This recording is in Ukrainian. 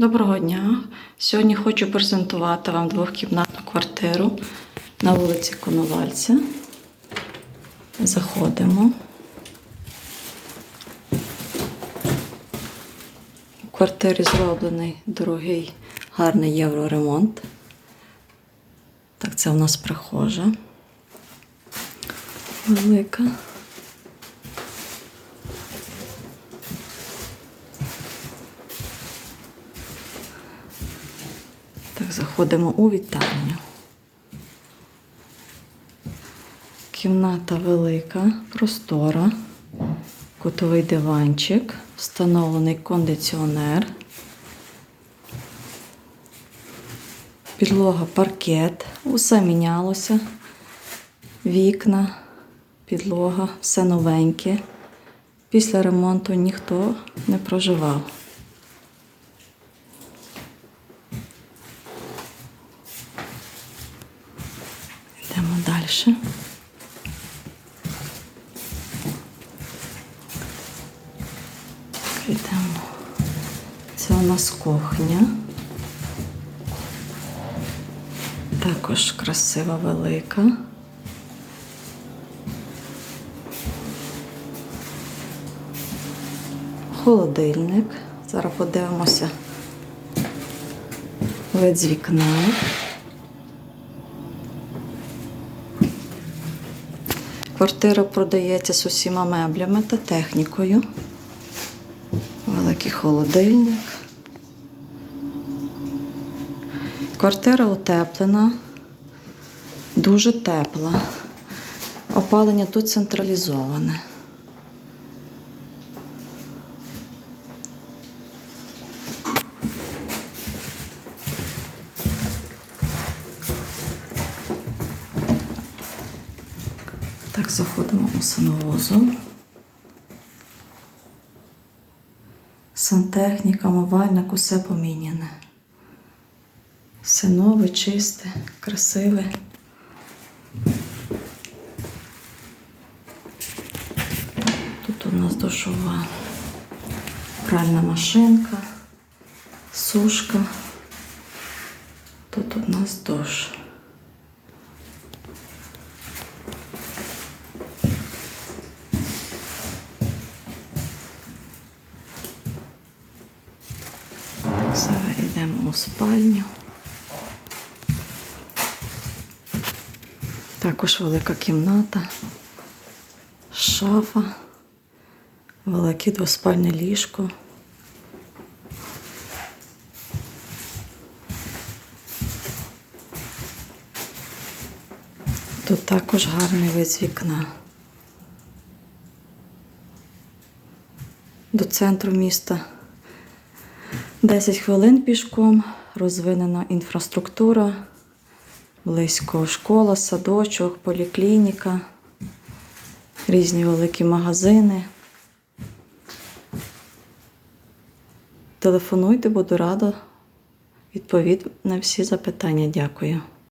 Доброго дня! Сьогодні хочу презентувати вам двохкімнатну квартиру на вулиці Коновальця. Заходимо. У квартирі зроблений дорогий, гарний євроремонт. Так, це у нас прихожа. Велика. Заходимо у вітальню. Кімната велика, простора, кутовий диванчик, встановлений кондиціонер, підлога паркет, усе мінялося, вікна, підлога, все новеньке. Після ремонту ніхто не проживав. Йдемо далі. Йдемо. Це у нас кухня. Також красива велика. Холодильник. Зараз подивимося вид вікна. Квартира продається з усіма меблями та технікою. Великий холодильник. Квартира утеплена, дуже тепла. Опалення тут централізоване. Так, заходимо у санвузол. Сантехніка, мивальник, усе поміняне. Все нове, чисте, красиве. Тут у нас душова пральна машинка, сушка. Тут у нас душ. Йдемо у спальню. Також велика кімната, шафа, велике двоспальне ліжко. Тут також гарний вид з вікна. До центру міста 10 хвилин пішком, розвинена інфраструктура, близько школа, садочок, поліклініка, різні великі магазини. Телефонуйте, буду рада відповідь на всі запитання. Дякую.